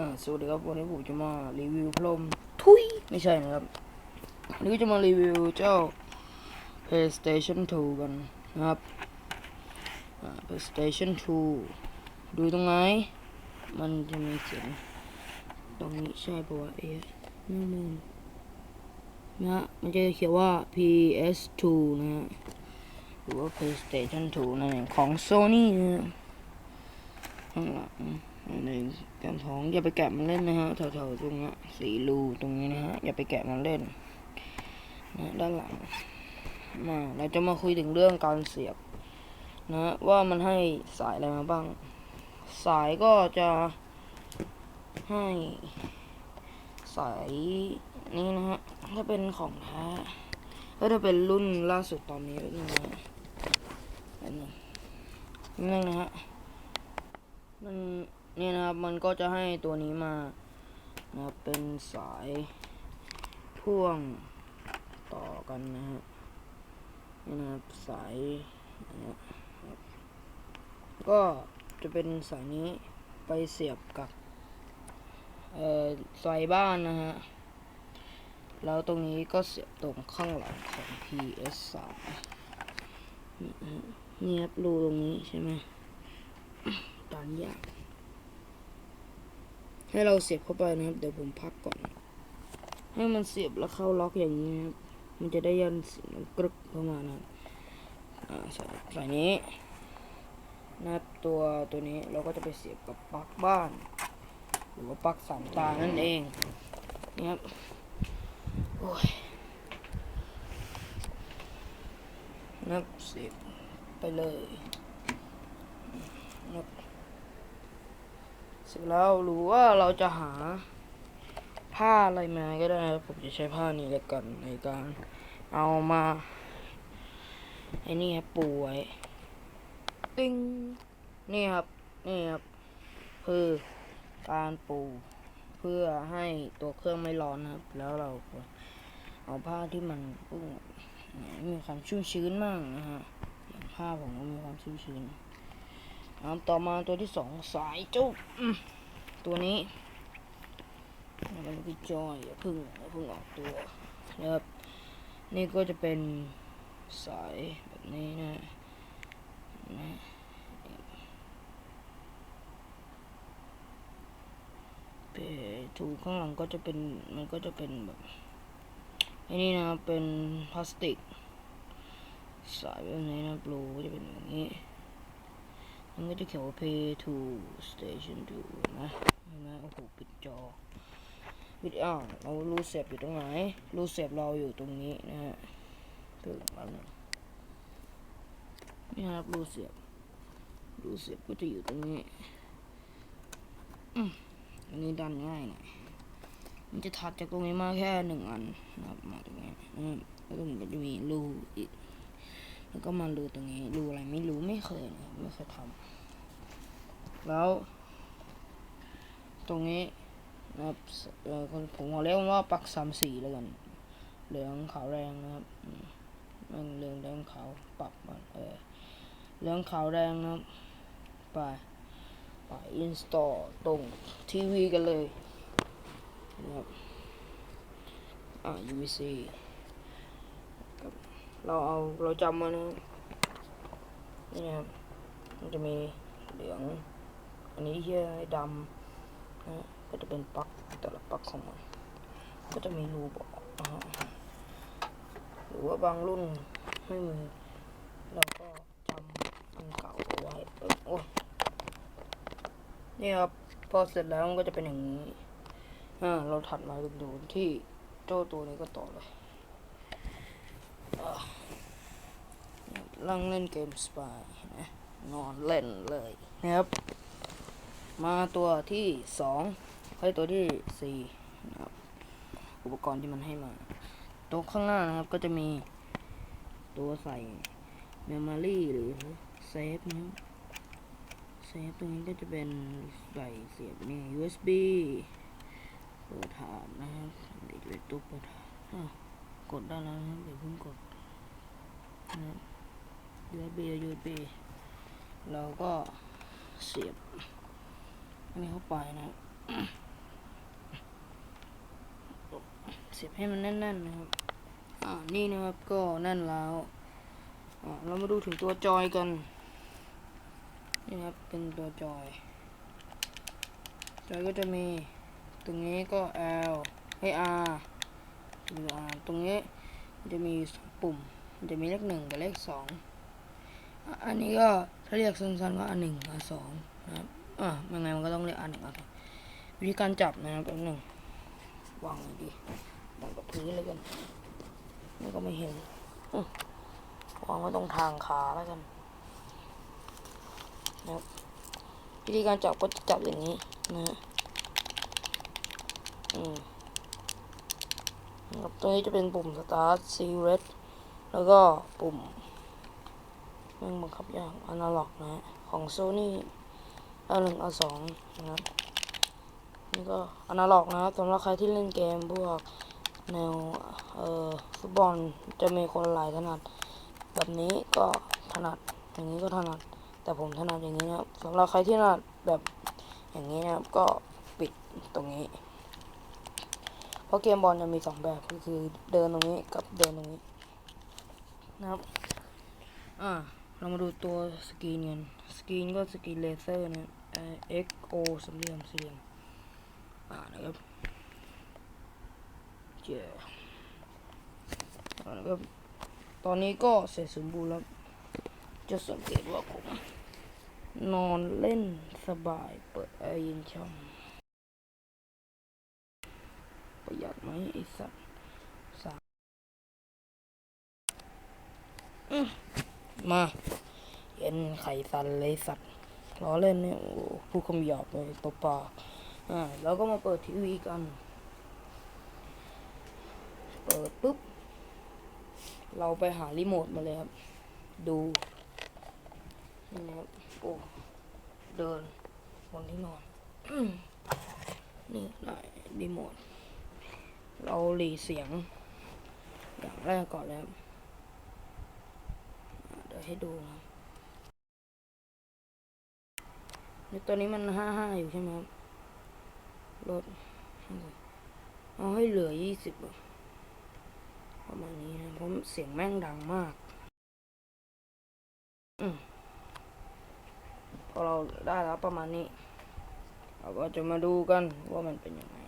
อ่าสวัสดีครับวันนี้ผมจะมารีวิวพรมทุยไม่ใช่นะครับวันนี้ก็จะมารีวิวเจ้า PlayStation 2 กันนะครับอ่า PlayStation 2 ดูตรงไหน มันจะมีเสียงตรงนี้ใช่ปะวะเอ๊ะนี่มึงนะฮะมันจะเขียนว่า PS2 นะฮะหรือว่า PlayStation 2นั่นเองของ Sony นะฮะข้างหลัง ในก้มท้องอย่าไปแกะมันเล่นนะฮะแถวๆตรงนี้สีรูตรงนี้นะฮะอย่าไปแกะมันเล่นนะด้านหลังมาเราจะมาคุยถึงเรื่องการเสียบนะว่ามันให้สายอะไรมาบ้าง สายก็จะให้สายนี้นะฮะถ้าเป็นของแท้ก็จะเป็นรุ่นล่าสุดตอนนี้นี่นะฮะอันนี้นี่นะฮะมัน นี่ยนะครับมันก็จะให้ตัวนี้มานะครับเป็นสายพ่วงต่อกันนะฮะนี่นะครับสายนี่ยครับก็จะเป็นสายนี้ไปเสียบกับเอ่อสายบ้านนะฮะแล้วตรงนี้ก็เสียบตรงข้างหลังของ PS3 นี่ฮะนี่ครับรูตรงนี้ใช่ไหมตอนยาก ให้เราเสียบเข้าไปนะครับ เดี๋ยวผมพักก่อน ให้มันเสียบแล้วเข้าล็อกอย่างนี้ครับ มันจะได้ยันเสียงกรึกเข้ามานะอ่าใส่ใส่นี้นับตัวตัวนี้เราก็จะไปเสียบกับปลั๊กบ้าน หรือว่าปลั๊กสามตานั่นเองนี่ครับโอ้ยนับเสียบไปเลยนะครับ เสร็จแล้วหรือว่าเราจะหาผ้าอะไรมาก็ได้นะครับผมจะใช้ผ้านี้แล้วกันในการเอามาไอ้นี่ครับปูไว้ติ้งนี่ครับนี่ครับคือการปูเพื่อให้ตัวเครื่องไม่ร้อนนะครับ แล้วเราก็เอาผ้าที่มันปุ้งมีความชุ่มชื้นมากนะฮะอย่างผ้าผมก็มีความชุ่มชื้น ครับต่อมาตัวที่สองสายจุ๊บตัวนี้นะครับพี่จอยอย่าพึ่งอย่าพึ่งออกตัวนะครับนี่ก็จะเป็นสายแบบนี้นะนะเปถูข้างหลังก็จะเป็นมันก็จะเป็นแบบอ้นี่นะเป็นพลาสติกสายแบบนี้นะบลูจะเป็นอย่างนี้ มันก็จะเขียนว่า pay to station 2นะนไหมโอ้โหปิดจอวิดีโอาเรารูเสียบอยู่ตรงไหน รูเสียบเราอยู่ตรงนี้นะฮะถึงแล้วนะนี่ครับรูเสียบ รูเสียบก็จะอยู่ตรงนี้อันนี้ดันง่ายหน่อยมันจะถัดจากตรงนี้มาแค่หนึ่งอันนะครับมาตรงนี้อืมแล้วก็มันก็จะมีรูอีก แล้วก็มารูตรงนี้รูอะไรไม่รู้ไม่เคยนะไม่เคยทำแล้ว ตรงนี้นะครับเอ่อผมขอเรียกว่าปักสามสีแล้วกัน เหลืองขาวแดงนะครับมันเหลืองแดงขาวปรับมันเออเหลืองขาวแดงนะครับ ไปไปอินสตอลตรงทีวีกันเลยนะครับอ่า UVC เราเอาเราจำมานะนี่นะครับมันจะมีเหลือง อันนี้เฮียดำนะก็จะเป็นปลั๊กแต่ละปลั๊กของมัน ก็จะมีรูบอกหรือว่าบางรุ่นไม่มีเราก็จำอันเก่าเอาไว้เอ้ยโอ้ยนี่ครับพอเสร็จแล้วมันก็จะเป็นอย่างนี้อ่าเราถัดมาดูที่เจ้าตัวนี้ก็ต่อเลย นั่งเล่นเกมสปายนะนอนเล่นเลยนะครับ มาตัวที่สองให้ตัวที่สี่นะครับอุปกรณ์ที่มันให้มาตัวข้างหน้านะครับก็จะมีตัวใส่เมมโมรี่หรือเซฟนะเซฟตรงนี้ก็จะเป็นใส่เสียบนี่ USB เปิดฐานนะครับเดี๋ยวจะเป็นตัวเปิดฐานกดได้แล้วนะเดี๋ยวเพิ่งกดนะครับ USB USB เราก็เสียบอันนี้เข้าไปนะเสียบให้มันแน่นๆนะครับอ่านี่นะครับก็แน่นแล้วอ่าเรามาดูถึงตัวจอยกันนี่ครับเป็นตัวจอยจอยก็จะมีตรงนี้ก็ L ให้ R ตรงนี้จะมีปุ่ม จะมีเลขหนึ่งกับเลขสอง อันนี้ก็ถ้าเรียกสั้นๆก็อันหนึ่งอันสองนะครับอ่ายังไงมันก็ต้องเรียกอันหนึ่งอันสองวิธีการจับนะครับอันหนึ่งวางดีวางกับพื้นเลยกันนี่ก็ไม่เห็นวางไว้ตรงทางขาแล้วกันนะครับวิธีการจับก็จะจับอย่างนี้นะฮะอืมครับตรงนี้จะเป็นปุ่ม start select แล้วก็ปุ่ม มันบังคับยากอนาล็อกนะฮะของ Sony อันหนึ่งอันสองนะครับนี่ก็อนาล็อกนะสำหรับใครที่เล่นเกมพวกแนวเอ่อฟุตบอลจะมีคนหลายถนัด แบบนี้ก็ถนัดอย่างนี้ก็ถนัด แต่ผมถนัดอย่างนี้นะครับสำหรับใครที่ถนัดแบบอย่างนี้นะครับก็ปิดตรงนี้ เพราะเกมบอลจะมีสองแบบก็คือเดินตรงนี้กับเดินตรงนี้นะครับอ่า เรามาดูตัวสกรีนกันสกรีนก็สกรีนเลเซอร์นะเอ่อ XO สามเหลี่ยมสี่เหลี่ยมอ่านะครับเจ้อ่านะครับตอนนี้ก็เสร็จสมบูรณ์แล้ว จะสังเกตว่าผมนอนเล่นสบายเปิดแอร์เย็นช่ำประหยัดไหมไอสัตว์สามอื้อ มาเย็นไข่สันเลยสัตว์ล้อเล่นเนี่ยโอ้คำหยาบเลยตบปากอ่าแล้วก็มาเปิดทีวีกัน เปิดปุ๊บ เราไปหารีโมทมาเลยครับ ดูนี่นะครับโอ้เดินบนที่นอนนี่ได้รีโมทเราหลีเสียง อย่างแรกก่อนแล้ว เดี๋ยวให้ดูนะในตัวนี้มันห้าห้าอยู่ใช่ไหมครับลดเอาให้เหลือยี่สิบประมาณนี้นะเพราะเสียงแม่งดังมากอืมพอเราได้แล้วประมาณนี้ เราก็จะมาดูกันว่ามันเป็นยังไง